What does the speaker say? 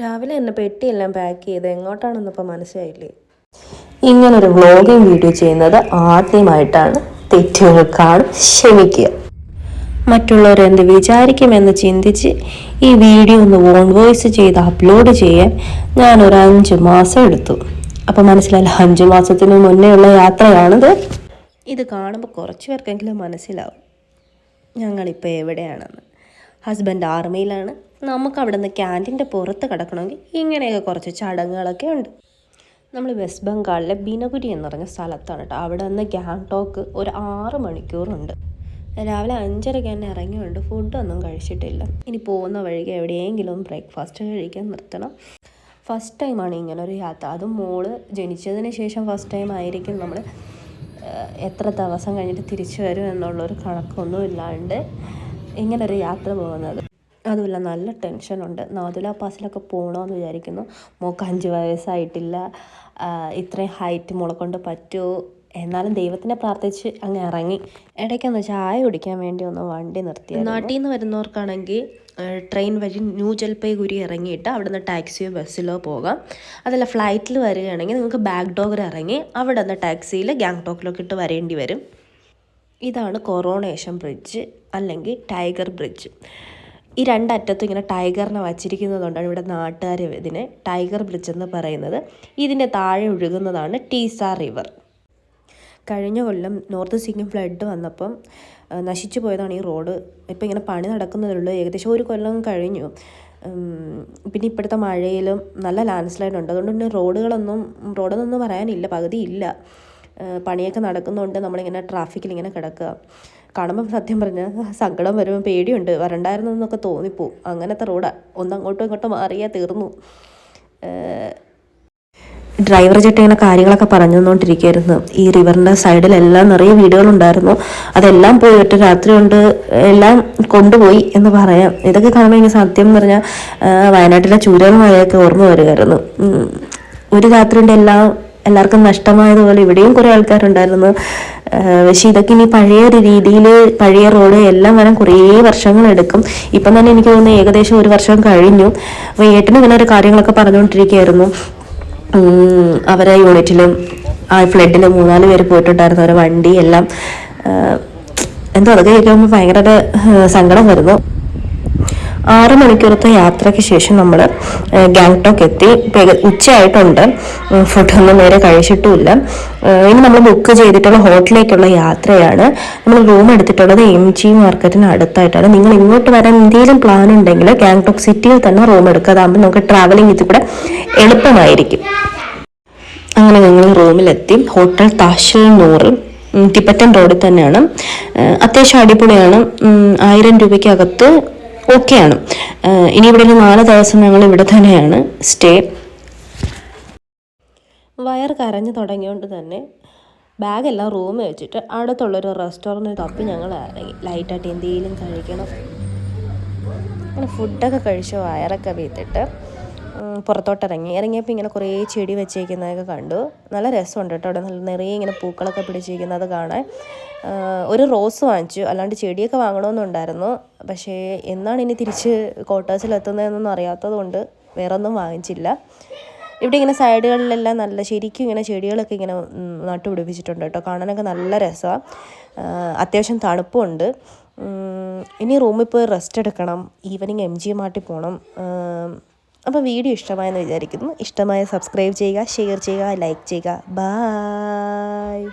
രാവിലെ എന്നെ പെട്ടിയെല്ലാം പാക്ക് ചെയ്ത് എങ്ങോട്ടാണെന്ന് ഇപ്പോൾ മനസ്സിലായില്ലേ? ഇങ്ങനൊരു വ്ളോഗിങ് വീഡിയോ ചെയ്യുന്നത് ആദ്യമായിട്ടാണ്. തെറ്റുകൾ കാണും ക്ഷമിക്കുക. മറ്റുള്ളവർ എന്ത് വിചാരിക്കുമെന്ന് ചിന്തിച്ച് ഈ വീഡിയോ ഒന്ന് വോൺ വോയിസ് ചെയ്ത് അപ്ലോഡ് ചെയ്യാൻ ഞാൻ ഒരു അഞ്ച് മാസം എടുത്തു. അപ്പം മനസ്സിലായില്ല അഞ്ച് മാസത്തിന് മുന്നേ ഉള്ള യാത്രയാണിത്. ഇത് കാണുമ്പോൾ കുറച്ച് പേർക്കെങ്കിലും മനസ്സിലാവും. ഞങ്ങളിപ്പോൾ എവിടെയാണെന്ന്. ഹസ്ബൻഡ് ആർമിയിലാണ് നമുക്ക് അവിടെ നിന്ന് ക്യാന്റീന്റെ പുറത്ത് കിടക്കണമെങ്കിൽ ഇങ്ങനെയൊക്കെ കുറച്ച് ചടങ്ങുകളൊക്കെ ഉണ്ട്. നമ്മൾ വെസ്റ്റ് ബംഗാളിലെ ബിനഗുരി എന്ന് പറഞ്ഞ സ്ഥലത്താണ് കേട്ടോ അവിടെ നിന്ന് ഗാങ്ടോക്ക് ഒരു ആറ് മണിക്കൂറുണ്ട്. രാവിലെ അഞ്ചരയ്ക്ക് തന്നെ ഇറങ്ങിയുണ്ട് ഫുഡൊന്നും കഴിച്ചിട്ടില്ല. ഇനി പോകുന്ന വഴിക്ക് എവിടെയെങ്കിലും ബ്രേക്ക്ഫാസ്റ്റ് കഴിക്കാൻ നിർത്തണം. ഫസ്റ്റ് ടൈമാണ് ഇങ്ങനെ ഒരു യാത്ര. അതും മോൾ ജനിച്ചതിന് ശേഷം ഫസ്റ്റ് ടൈം ആയിരിക്കും നമ്മൾ എത്ര ദിവസം കഴിഞ്ഞിട്ട് തിരിച്ചു വരും എന്നുള്ളൊരു കണക്കൊന്നും ഇല്ലാണ്ട് ഇങ്ങനൊരു യാത്ര പോകുന്നത്. അതുമല്ല നല്ല ടെൻഷനുണ്ട്. നാദുല പാസിലൊക്കെ പോകണമെന്ന് വിചാരിക്കുന്നു. മോൾക്ക് അഞ്ച് വയസ്സായിട്ടില്ല. ഇത്രയും ഹൈറ്റ് മോളെ കൊണ്ട് പറ്റുമോ എന്നാലും ദൈവത്തിനെ പ്രാർത്ഥിച്ച് അങ്ങ് ഇറങ്ങി. ഇടയ്ക്കൊന്ന് ചായ കുടിക്കാൻ വേണ്ടി ഒന്ന് വണ്ടി നിർത്തി നാട്ടിൽ നിന്ന് വരുന്നവർക്കാണെങ്കിൽ ട്രെയിൻ വഴി ന്യൂ ജൽപൈഗുരി ഇറങ്ങിയിട്ട് നിന്ന് ടാക്സിയോ ബസ്സിലോ പോകാം. അതല്ല ഫ്ലൈറ്റിൽ വരികയാണെങ്കിൽ നിങ്ങൾക്ക് ബാക്ക് ഡോഗർ ഇറങ്ങി അവിടെ നിന്ന് ടാക്സിയിൽ ഗാങ്ടോക്കിലൊക്കെ ഇട്ട് വരേണ്ടി വരും. ഇതാണ് കൊറോണേഷൻ ബ്രിഡ്ജ് അല്ലെങ്കിൽ ടൈഗർ ബ്രിഡ്ജ് ഈ രണ്ടറ്റത്തും ഇങ്ങനെ ടൈഗറിനെ വച്ചിരിക്കുന്നതുകൊണ്ടാണ് ഇവിടെ നാട്ടുകാർ ഇതിനെ ടൈഗർ ബ്രിഡ്ജ് എന്ന് പറയുന്നത്. ഇതിന്റെ താഴെ ഒഴുകുന്നതാണ് ടീസ റിവർ കഴിഞ്ഞ കൊല്ലം നോർത്ത് സിക്കിം ഫ്ലഡ് വന്നപ്പം നശിച്ചു പോയതാണ് ഈ റോഡ് ഇപ്പം ഇങ്ങനെ പണി നടക്കുന്നതേ ഉള്ളൂ ഏകദേശം ഒരു കൊല്ലം കഴിഞ്ഞു. പിന്നെ ഇപ്പോഴത്തെ മഴയിലും നല്ല ലാൻഡ് സ്ലൈഡ് ഉണ്ട്. അതുകൊണ്ട് തന്നെ റോഡുകളൊന്നും റോഡെന്നൊന്നും പറയാനില്ല. പകുതി ഇല്ല പണിയൊക്കെ നടക്കുന്നതുകൊണ്ട് നമ്മളിങ്ങനെ ട്രാഫിക്കിൽ ഇങ്ങനെ കിടക്കുക. കാണുമ്പോൾ സത്യം പറഞ്ഞാൽ സങ്കടം വരുമ്പോൾ പേടിയുണ്ട്. വരണ്ടായിരുന്നു എന്നൊക്കെ തോന്നിപ്പോവും അങ്ങനത്തെ റോഡാണ് ഒന്ന് അങ്ങോട്ടും ഇങ്ങോട്ടും മാറിയാൽ തീർന്നു. ഡ്രൈവർ ചേട്ടൻ ഇങ്ങനെ കാര്യങ്ങളൊക്കെ പറഞ്ഞു തന്നുകൊണ്ടിരിക്കുകയായിരുന്നു ഈ റിവറിന്റെ സൈഡിലെല്ലാം നിറയെ വീടുകളുണ്ടായിരുന്നു. അതെല്ലാം പോയി ഒറ്റ രാത്രി കൊണ്ട് എല്ലാം കൊണ്ടുപോയി എന്ന് പറയാം. ഇതൊക്കെ കാണുമ്പോൾ എനിക്ക് സത്യം എന്ന് പറഞ്ഞാൽ വയനാട്ടിലെ ചൂരൽ മഴയൊക്കെ ഓർമ്മ വരുമായിരുന്നു ഒരു രാത്രി എല്ലാം എല്ലാവർക്കും നഷ്ടമായതുപോലെ ഇവിടെയും കുറേ ആൾക്കാരുണ്ടായിരുന്നു. പക്ഷേ ഇതൊക്കെ ഇനി പഴയ ഒരു രീതിയിൽ പഴയ റോഡ് എല്ലാം വരാൻ കുറേ വർഷങ്ങൾ എടുക്കും. ഇപ്പം തന്നെ എനിക്ക് തോന്നുന്നു ഏകദേശം ഒരു വർഷം കഴിഞ്ഞു. അപ്പോൾ ഏട്ടനും ഇങ്ങനെ ഒരു കാര്യങ്ങളൊക്കെ പറഞ്ഞുകൊണ്ടിരിക്കുകയായിരുന്നു. അവരെ യൂണിറ്റിലും ആ ഫ്ലഡിൽ മൂന്നാൽ പേര് പോയിട്ടുണ്ടായിരുന്നു. അവരെ വണ്ടി എല്ലാം എന്തോ അതൊക്കെ കേൾക്കുമ്പോൾ ഭയങ്കര സങ്കടം വരുന്നു. ആറ് മണിക്കൂറത്തെ യാത്രയ്ക്ക് ശേഷം നമ്മൾ ഗാങ്ടോക്ക് എത്തി ഉച്ചയായിട്ടുണ്ട്. ഫുഡൊന്നും നേരെ കഴിച്ചിട്ടുമില്ല. ഇനി നമ്മൾ ബുക്ക് ചെയ്തിട്ടുള്ള ഹോട്ടലിലേക്കുള്ള യാത്രയാണ്. നമ്മൾ റൂം എടുത്തിട്ടുള്ളത് എം ജി മാർക്കറ്റിന് അടുത്തായിട്ടാണ്. നിങ്ങൾ ഇങ്ങോട്ട് വരാൻ എന്തെങ്കിലും പ്ലാൻ ഉണ്ടെങ്കിൽ ഗാങ്ടോക്ക് സിറ്റിയിൽ തന്നെ റൂം എടുക്കുക. അതാകുമ്പോൾ നമുക്ക് ട്രാവലിംഗ് ഇത് കൂടെ എളുപ്പമായിരിക്കും. അങ്ങനെ ഞങ്ങൾ റൂമിലെത്തി. ഹോട്ടൽ താഷൽ നൂറ് തിപ്പറ്റൻ റോഡിൽ തന്നെയാണ്. അത്യാവശ്യം അടിപൊളിയാണ്. ആയിരം രൂപയ്ക്കകത്ത് ഓക്കെയാണ്. ഇനി ഇവിടെ നാല് ദിവസം ഞങ്ങൾ ഇവിടെ തന്നെയാണ് സ്റ്റേ. വയർ കരഞ്ഞു തുടങ്ങിയോണ്ട് തന്നെ ബാഗെല്ലാം റൂമിൽ വെച്ചിട്ട് അടുത്തുള്ളൊരു റെസ്റ്റോറന്റിൽ തപ്പി ഞങ്ങൾ ഇറങ്ങി. ലൈറ്റായിട്ട് എന്തെങ്കിലും കഴിക്കണം. അങ്ങനെ ഫുഡൊക്കെ കഴിച്ച് വയറൊക്കെ വീത്തിട്ട് പുറത്തോട്ടിറങ്ങി. ഇറങ്ങിയപ്പോൾ ഇങ്ങനെ കുറേ ചെടി വെച്ചേക്കുന്നതൊക്കെ കണ്ടു. നല്ല രസമുണ്ട് കേട്ടോ അവിടെ. നല്ല നിറയെ ഇങ്ങനെ പൂക്കളൊക്കെ പിടിച്ചിരിക്കുന്നത് കാണാൻ. ഒരു റോസ് വാങ്ങിച്ചു. അല്ലാണ്ട് ചെടിയൊക്കെ വാങ്ങണമെന്നുണ്ടായിരുന്നു. പക്ഷേ എന്നാണ് ഇനി തിരിച്ച് ക്വാർട്ടേഴ്സിലെത്തുന്നതെന്നൊന്നും എത്തുന്നതെന്നൊന്നും അറിയാത്തത് കൊണ്ട് വേറെ ഒന്നും വാങ്ങിച്ചില്ല. ഇവിടെ ഇങ്ങനെ സൈഡുകളിലെല്ലാം നല്ല ശരിക്കും ഇങ്ങനെ ചെടികളൊക്കെ ഇങ്ങനെ നട്ടുപിടിപ്പിച്ചിട്ടുണ്ട് കേട്ടോ. കാണാനൊക്കെ നല്ല രസമാണ് അത്യാവശ്യം തണുപ്പുമുണ്ട് ഉം, ഇനി റൂമിൽ പോയി റെസ്റ്റ് എടുക്കണം. ഈവനിങ് എം ജി മാട്ടി പോകണം അപ്പോൾ വീഡിയോ ഇഷ്ടമായെന്ന് വിചാരിക്കുന്നു. ഇഷ്ടമായ സബ്സ്ക്രൈബ് ചെയ്യുക ഷെയർ ചെയ്യുക ലൈക്ക് ചെയ്യുക. ബായ്.